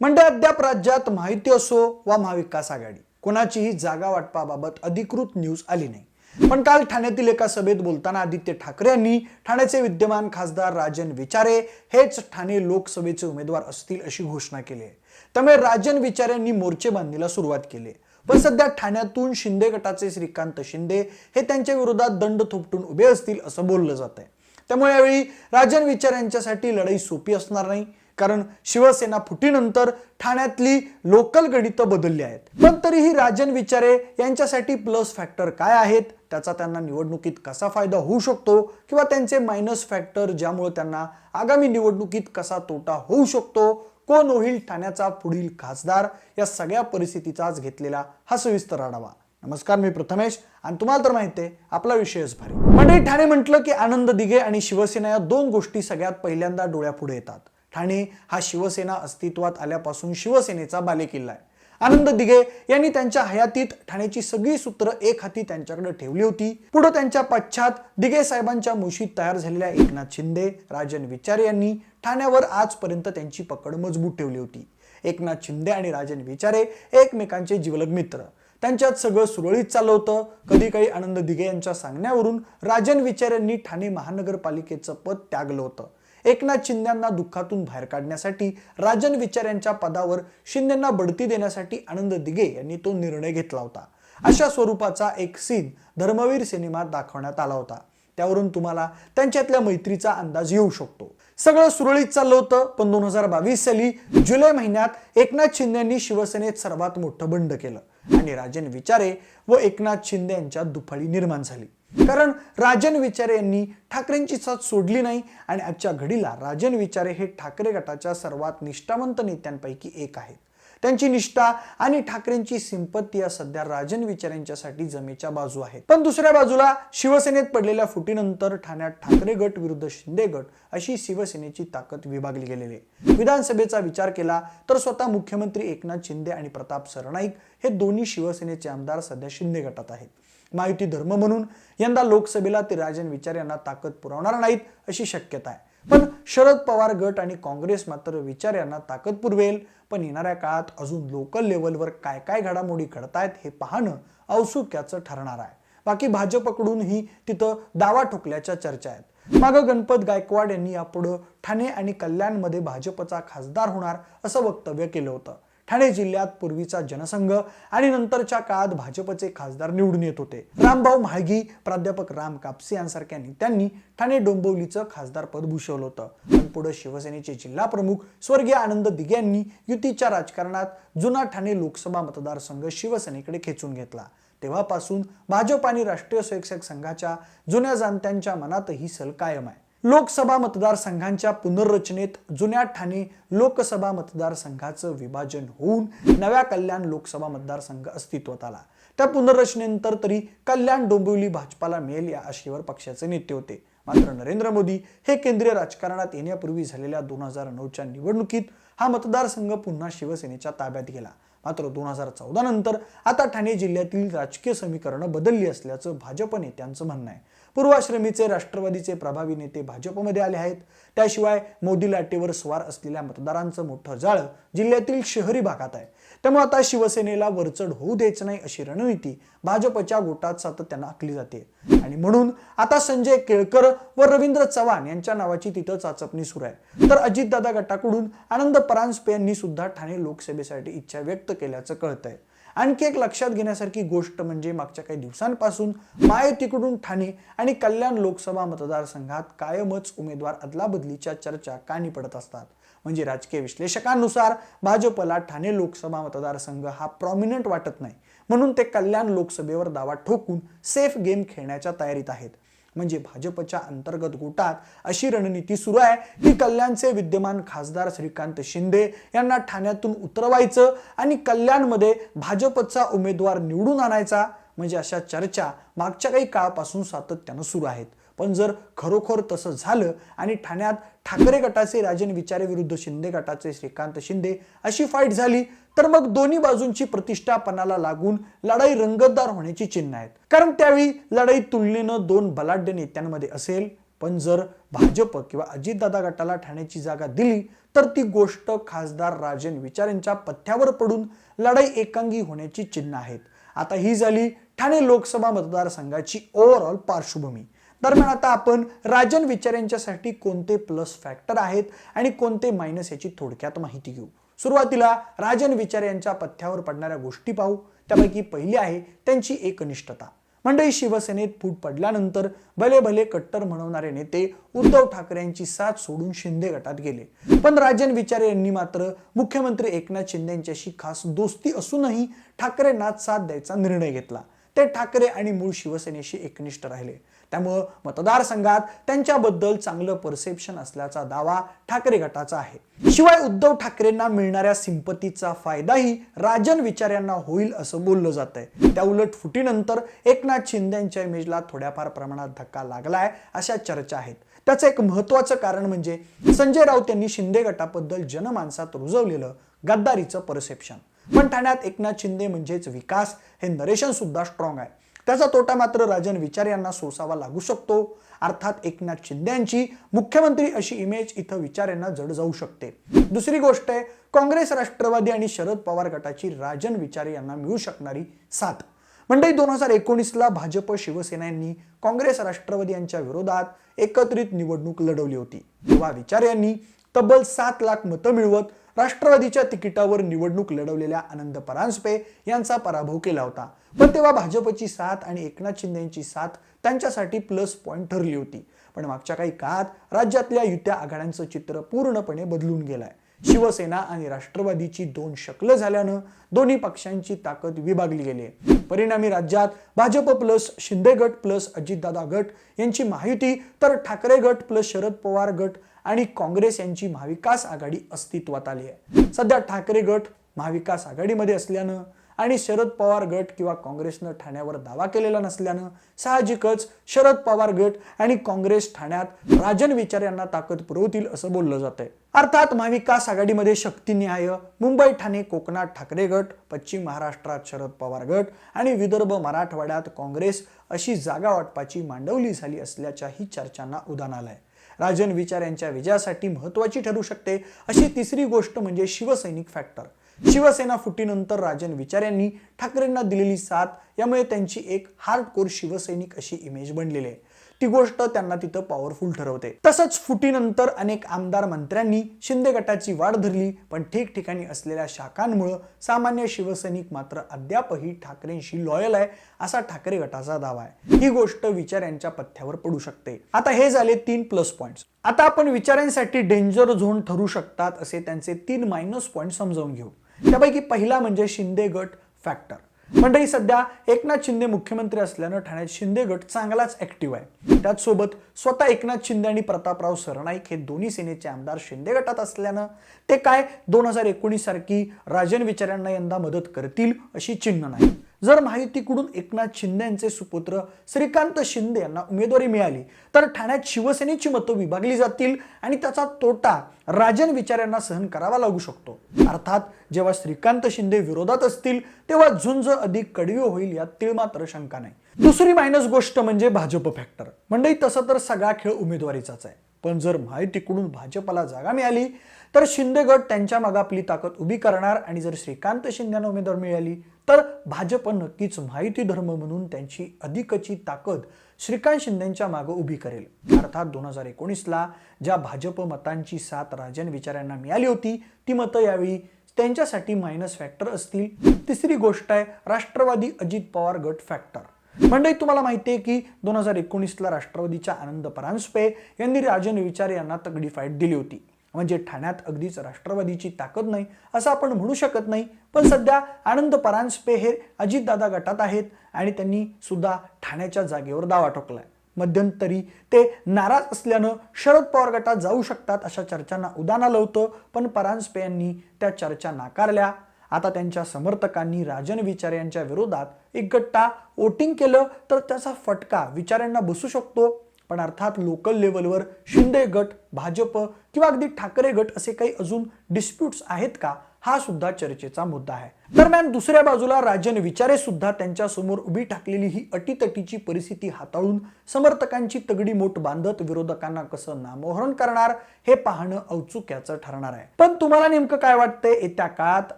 म्हणजे अद्याप राज्यात माहिती असो वा महाविकास आघाडी कोणाचीही जागा वाटपाबाबत अधिकृत न्यूज आली नाही. पण काल ठाण्यातील एका सभेत बोलताना आदित्य ठाकरे यांनी ठाण्याचे विद्यमान खासदार राजन विचारे हेच ठाणे लोकसभेचे उमेदवार असतील अशी घोषणा केली आहे. त्यामुळे राजन विचारे यांनी मोर्चे बांधणीला सुरुवात केली पण सध्या ठाण्यातून शिंदे गटाचे श्रीकांत शिंदे हे त्यांच्या विरोधात दंड थोपटून उभे असतील असं बोललं जात आहे त्यामुळे यावेळी राजन विचार यांच्यासाठी लढाई सोपी असणार नाही. कारण शिवसेना फुटीनंतर ठाण्यातली लोकल गणितं बदलली आहेत. पण तरीही राजन विचारे यांच्यासाठी प्लस फॅक्टर काय आहेत? त्याचा त्यांना निवडणुकीत कसा फायदा होऊ शकतो? किंवा त्यांचे मायनस फॅक्टर ज्यामुळे त्यांना आगामी निवडणुकीत कसा तोटा होऊ शकतो? कोण होईल ठाण्याचा पुढील खासदार? या सगळ्या परिस्थितीचाच घेतलेला हा सविस्तर आढावा. नमस्कार मी प्रथमेश. आणि तुम्हाला तर माहिती आहे आपला विषयच भारी. म्हणजे ठाणे म्हटलं की आनंद दिघे आणि शिवसेना या दोन गोष्टी सगळ्यात पहिल्यांदा डोळ्यापुढे येतात. ठाणे हा शिवसेना अस्तित्वात आल्यापासून शिवसेनेचा बालेकिल्ला आहे. आनंद दिघे यांनी त्यांच्या हयातीत ठाण्याची सगळी सूत्र एक हाती त्यांच्याकडे ठेवली होती. पुढे त्यांच्या पश्चात दिघे साहेबांच्या मुशीत तयार झालेल्या एकनाथ शिंदे राजन विचारे यांनी ठाण्यावर आजपर्यंत त्यांची पकड मजबूत ठेवली होती. एकनाथ शिंदे आणि राजन विचारे एकमेकांचे जिवलग मित्र. त्यांच्यात सगळं सुरळीत चाललं होतं. कधी काही आनंद दिघे यांच्या सांगण्यावरून राजन विचार यांनी ठाणे महानगरपालिकेचं पद त्यागलं होतं. एकनाथ शिंद्यांना दुःखातून बाहेर काढण्यासाठी राजन विचार यांच्या पदावर शिंदेंना बढती देण्यासाठी आनंद दिघे यांनी तो निर्णय घेतला होता. अशा स्वरूपाचा एक सीन धर्मवीर सिनेमात दाखवण्यात आला होता. त्यावरून तुम्हाला त्यांच्यातल्या मैत्रीचा अंदाज येऊ शकतो. सगळं सुरळीत चाललं होतं पण दोन हजार बावीस साली जुलै महिन्यात एकनाथ शिंदे यांनी शिवसेनेत सर्वात मोठं बंड केलं. आणि राजन विचारे व एकनाथ शिंदे यांच्यात दुफाळी निर्माण झाली. कारण राजन विचारे यांनी ठाकरेंची साथ सोडली नाही आणि आजच्या घडीला राजन विचारे हे ठाकरे गटाच्या सर्वात निष्ठावंत नेत्यांपैकी एक आहेत. त्यांची निष्ठा आणि ठाकरेंची सिंपत्ती या सध्या राजन विचार यांच्यासाठी जमेच्या बाजू आहेत. पण दुसऱ्या बाजूला शिवसेनेत पडलेल्या फुटीनंतर ठाण्यात ठाकरे गट विरुद्ध शिंदे गट अशी शिवसेनेची ताकद विभागली गेलेली आहे. विधानसभेचा विचार केला तर स्वतः मुख्यमंत्री एकनाथ शिंदे आणि प्रताप सरनाईक हे दोन्ही शिवसेनेचे आमदार सध्या शिंदे गटात आहेत. माहिती धर्म म्हणून यंदा लोकसभेला ते राजन विचार यांना ताकद पुरवणार नाहीत अशी शक्यता आहे. पण शरद पवार गट आणि काँग्रेस मात्र विचार यांना ताकद पुरवेल. पण येणाऱ्या काळात अजून लोकल लेवलवर काय काय घडामोडी घडतायत हे पाहणं औत्सुक्याचं ठरणार आहे. बाकी भाजपकडूनही तिथं दावा ठोकल्याच्या चर्चा आहेत. मागं गणपत गायकवाड यांनी यापुढं ठाणे आणि कल्याणमध्ये भाजपचा खासदार होणार असं वक्तव्य केलं होतं. ठाणे जिल्ह्यात पूर्वीचा जनसंघ आणि नंतरच्या काळात भाजपचे खासदार निवडून येत होते. रामभाऊ म्हाळगी प्राध्यापक राम कापसे यांसारख्या नेत्यांनी ठाणे डोंबिवलीचं खासदारपद भूषवलं होतं. पण पुढे शिवसेनेचे जिल्हा प्रमुख स्वर्गीय आनंद दिघे यांनी युतीच्या राजकारणात जुना ठाणे लोकसभा मतदारसंघ शिवसेनेकडे खेचून घेतला. तेव्हापासून भाजप आणि राष्ट्रीय स्वयंसेवक संघाच्या जुन्या जाणत्यांच्या मनातही सल कायम आहे. लोकसभा मतदारसंघांच्या पुनर्रचनेत जुन्या ठाणे लोकसभा मतदारसंघाचं विभाजन होऊन नव्या कल्याण लोकसभा मतदारसंघ अस्तित्वात आला. त्या पुनर्रचनेनंतर तरी कल्याण डोंबिवली भाजपाला मिळेल या आशेवर पक्षाचे नेते होते. मात्र नरेंद्र मोदी हे केंद्रीय राजकारणात येण्यापूर्वी झालेल्या दोन हजार नऊच्या निवडणुकीत हा मतदारसंघ पुन्हा शिवसेनेच्या ताब्यात गेला. मात्र दोन हजार चौदा नंतर आता ठाणे जिल्ह्यातील राजकीय समीकरणं बदलली असल्याचं भाजप नेत्यांचं म्हणणं आहे. पूर्वाश्रमीचे राष्ट्रवादीचे प्रभावी नेते भाजपमध्ये आले आहेत. त्याशिवाय मोदी लाटेवर स्वार असलेल्या मतदारांचं मोठं जाळं जिल्ह्यातील शहरी भागात आहे. त्यामुळे आता शिवसेनेला वरचढ होऊ द्यायचं नाही अशी रणनीती भाजपच्या गोटात सातत्यानं आखली जाते. आणि म्हणून आता संजय केळकर व रवींद्र चव्हाण यांच्या नावाची तिथं चाचपणी सुरू आहे. तर अजितदादा गटाकडून आनंद परांजपे यांनी सुद्धा ठाणे लोकसभेसाठी इच्छा व्यक्त केल्याचं कळतंय. आणखी एक लक्षात घेण्यासारखी गोष्ट म्हणजे मागच्या काही दिवसांपासून महायुतीकडून ठाणे आणि कल्याण लोकसभा मतदारसंघात कायमच उमेदवार अदलाबदलीच्या चर्चा कानी पडत असतात. म्हणजे राजकीय विश्लेषकांनुसार भाजपला ठाणे लोकसभा मतदारसंघ हा प्रॉमिनंट वाटत नाही. म्हणून ते कल्याण लोकसभेवर दावा ठोकून सेफ गेम खेळण्याच्या तयारीत आहेत. म्हणजे भाजपच्या अंतर्गत गोटात अशी रणनीती सुरू आहे की कल्याणचे विद्यमान खासदार श्रीकांत शिंदे यांना ठाण्यातून उतरवायचं आणि कल्याणमध्ये भाजपचा उमेदवार निवडून आणायचा म्हणजे अशा चर्चा मागच्या काही काळापासून सातत्यानं सुरू आहेत. पण जर खरोखर तसं झालं आणि ठाण्यात ठाकरे गटाचे राजन विचारे विरुद्ध शिंदे गटाचे श्रीकांत शिंदे अशी फाईट झाली तर मग दोन्ही बाजूंची प्रतिष्ठा पणाला लागून लढाई रंगतदार होण्याची चिन्ह आहेत. कारण त्यावेळी लढाई तुलनेनं दोन बलाढ्य नेत्यांमध्ये असेल पण जर भाजप किंवा अजितदादा गटाला ठाण्याची जागा दिली तर ती गोष्ट खासदार राजन विचारेंच्या पथ्यावर पडून लढाई एकांगी होण्याची चिन्ह आहेत. आता ही झाली ठाणे लोकसभा मतदारसंघाची ओव्हरऑल पार्श्वभूमी. दरम्यान आता आपण राजन विचार यांच्यासाठी कोणते प्लस फॅक्टर आहेत आणि कोणते मायनस याची थोडक्यात माहिती घेऊ. सुरुवातीला राजन विचार यांच्या पथ्यावर पडणाऱ्या गोष्टी पाहू. त्यापैकी पहिली आहे त्यांची एकनिष्ठता. मंडळी शिवसेनेत फूट पडल्यानंतर भले भले कट्टर म्हणवणारे नेते उद्धव ठाकरे यांची साथ सोडून शिंदे गटात गेले. पण राजन विचारे यांनी मात्र मुख्यमंत्री एकनाथ शिंदे यांच्याशी खास दोस्ती असूनही ठाकरेंना साथ द्यायचा निर्णय घेतला. ते ठाकरे आणि मूळ शिवसेनेशी एकनिष्ठ राहिले. त्यामुळं मतदारसंघात त्यांच्याबद्दल चांगलं परसेप्शन असल्याचा दावा ठाकरे गटाचा आहे. शिवाय उद्धव ठाकरेंना मिळणाऱ्या सिंपतीचा फायदाही राजन विचार यांना होईल असं बोललं जात आहे त्या उलट फुटीनंतर एकनाथ शिंदे इमेजला थोड्याफार प्रमाणात धक्का लागलाय अशा चर्चा आहेत. त्याचं एक महत्वाचं कारण म्हणजे संजय राऊत यांनी शिंदे गटाबद्दल जनमानसात रुजवलेलं गद्दारीचं परसेप्शन पण ठाण्यात एकनाथ शिंदे म्हणजेच विकास हे नरेशन सुद्धा स्ट्रॉंग आहे. त्याचा तोटा मात्र राजन विचार यांना सोसावा लागू शकतो. अर्थात एकनाथ शिंदे यांची मुख्यमंत्री अशी इमेज इथं विचार यांना जड जाऊ शकते. दुसरी गोष्ट आहे काँग्रेस राष्ट्रवादी आणि शरद पवार गटाची राजन विचारे यांना मिळू शकणारी साथ. म्हणजे दोन हजार एकोणीसला भाजप शिवसेना यांनी काँग्रेस राष्ट्रवादी यांच्या विरोधात एकत्रित निवडणूक लढवली होती. तेव्हा विचार यांनी तब्बल सात लाख मतं मिळवत राष्ट्रवादीच्या तिकिटावर निवडणूक लढवलेल्या आनंद परांजपे यांचा पराभव केला होता. पण तेव्हा भाजपची साथ आणि एकनाथ शिंदे यांची साथ त्यांच्यासाठी प्लस पॉईंट ठरली होती. पण मागच्या काही काळात राज्यातल्या युत्या आघाड्यांचं चित्र पूर्णपणे बदलून गेलंय. शिवसेना आणि राष्ट्रवादीची दोन शकलं झाल्यानं दोन्ही पक्षांची ताकद विभागली गेली आहे. परिणामी राज्यात भाजप प्लस शिंदे गट प्लस अजितदादा गट यांची महायुती तर ठाकरे गट प्लस शरद पवार गट आणि काँग्रेस यांची महाविकास आघाडी अस्तित्वात आली आहे. सध्या ठाकरे गट महाविकास आघाडीमध्ये असल्यानं आणि शरद पवार गट किंवा काँग्रेसनं ठाण्यावर दावा केलेला नसल्यानं साहजिकच शरद पवार गट आणि काँग्रेस ठाण्यात राजन विचार यांना ताकद पुरवतील असं बोललं जात आहे अर्थात महाविकास आघाडीमध्ये शक्तीन्याय मुंबई ठाणे कोकणात ठाकरे गट पश्चिम महाराष्ट्रात शरद पवार गट आणि विदर्भ मराठवाड्यात काँग्रेस अशी जागा वाटपाची मांडवली झाली असल्याच्याही चर्चांना उदाहरण आलंय. राजन विचार यांच्या विजयासाठी महत्वाची ठरू शकते अशी तिसरी गोष्ट म्हणजे शिवसैनिक फॅक्टर शिवसेना फुटीनंतर राजन विचार यांनी ठाकरेंना दिलेली साथ यामुळे त्यांची एक हार्डकोर शिवसैनिक अशी इमेज बनलेली आहे. ती गोष्ट त्यांना तिथं पॉवरफुल ठरवते. तसंच फुटीनंतर अनेक आमदार मंत्र्यांनी शिंदे गटाची वाढ धरली पण ठिकठिकाणी असलेल्या शाखांमुळं सामान्य शिवसैनिक मात्र अद्यापही ठाकरेंशी लॉयल आहे असा ठाकरे गटाचा दावा आहे. ही गोष्ट विचार यांच्या पथ्यावर पडू शकते. आता हे झाले तीन प्लस पॉईंट आता आपण विचारांसाठी डेंजर झोन ठरू शकतात असे त्यांचे तीन मायनस पॉईंट समजावून घेऊ. त्यापैकी पहिला म्हणजे शिंदे गट फॅक्टर मंडळी सध्या एकनाथ शिंदे मुख्यमंत्री असल्यानं ठाण्यात शिंदे गट चांगलाच ऍक्टिव्ह आहे. त्याच सोबत स्वतः एकनाथ शिंदे आणि प्रतापराव सरनाईक हे दोन्ही सेनेचे आमदार शिंदे गटात असल्यानं ते काय दोन हजार एकोणीस सारखी राजन विचारांना यंदा मदत करतील अशी चिन्ह नाही. जर महायुतीकडून एकनाथ शिंदे यांचे सुपुत्र श्रीकांत शिंदे यांना उमेदवारी मिळाली तर ठाण्यात शिवसेनेची मतं विभागली जातील आणि त्याचा तोटा राजन विचार यांना सहन करावा लागू शकतो. अर्थात जेव्हा श्रीकांत शिंदे विरोधात असतील तेव्हा झुंज अधिक कडवी होईल यात तिळ मात्र शंका नाही. दुसरी मायनस गोष्ट म्हणजे भाजप फॅक्टर मंडळी तसं तर सगळा खेळ उमेदवारीचाच आहे. पण जर महायुतीकडून भाजपला जागा मिळाली तर शिंदे गट त्यांच्या मागे आपली ताकद उभी करणार आणि जर श्रीकांत शिंदेना उमेदवार मिळाली तर भाजप नक्कीच माहिती धर्म म्हणून त्यांची अधिकची ताकद श्रीकांत शिंदेच्या मागे उभी करेल. अर्थात दोन हजार एकोणीसला ज्या भाजप मतांची साथ राजन विचारांना मिळाली होती ती मतं यावेळी त्यांच्यासाठी मायनस फॅक्टर असतील. तिसरी गोष्ट आहे राष्ट्रवादी अजित पवार गट फॅक्टर मंडळी तुम्हाला माहिती आहे की दोन हजार एकोणीसला राष्ट्रवादीच्या आनंद परांजपे यांनी राजन विचार यांना तगडी फाईट दिली होती. म्हणजे ठाण्यात अगदीच राष्ट्रवादीची ताकद नाही असं आपण म्हणू शकत नाही. पण सध्या आनंद परांजपे हे अजितदादा गटात आहेत आणि त्यांनी सुद्धा ठाण्याच्या जागेवर दावा ठोकलाय. मध्यंतरी ते नाराज असल्यानं शरद पवार गटात जाऊ शकतात अशा चर्चांना उदान आलं होतं पण परांजपे यांनी त्या चर्चा नाकारल्या. आता त्यांच्या समर्थकांनी राजन विचार यांच्या विरोधात एक गट्टा वोटिंग केलं तर त्याचा फटका विचारांना बसू शकतो. पण अर्थात लोकल लेवलवर शिंदे गट भाजप किंवा अगदी ठाकरे गट असे काही अजून डिस्प्यूट्स आहेत का? हा सुद्धा चर्चेचा मुद्दा आहे. दरम्यान दुसऱ्या बाजूला राजन विचारे सुद्धा त्यांच्यासमोर उभी टाकलेली ही अटीतटीची परिस्थिती हाताळून समर्थकांची तगडी मोठ बांधत विरोधकांना कसं नामोहरण करणार हे पाहणं औत्सुक्याचं ठरणार आहे. पण तुम्हाला नेमकं काय वाटतंय? येत्या काळात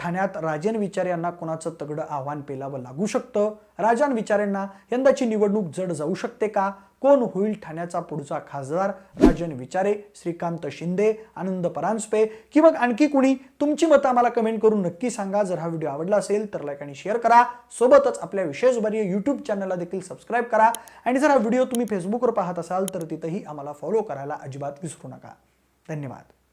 ठाण्यात राजन विचारे यांना कोणाचं तगडं आव्हान पेलावं लागू शकतं? राजन विचारेंना यंदाची निवडणूक जड जाऊ शकते का? कोण होईल ठाण्याचा पुढचा खासदार? राजन विचारे श्रीकांत शिंदे आनंद परांजपे की मग आणखी कुणी? तुमची मतं आम्हाला कमेंट करून नक्की सांगा. जर हा व्हिडिओ आवडला असेल तर लाईक आणि शेअर करा. सोबतच आपल्या विशेषभरीय यूट्यूब चॅनलला देखील सबस्क्राईब करा. आणि जर हा व्हिडिओ तुम्ही फेसबुकवर पाहत असाल तर तिथंही आम्हाला फॉलो करायला अजिबात विसरू नका. धन्यवाद.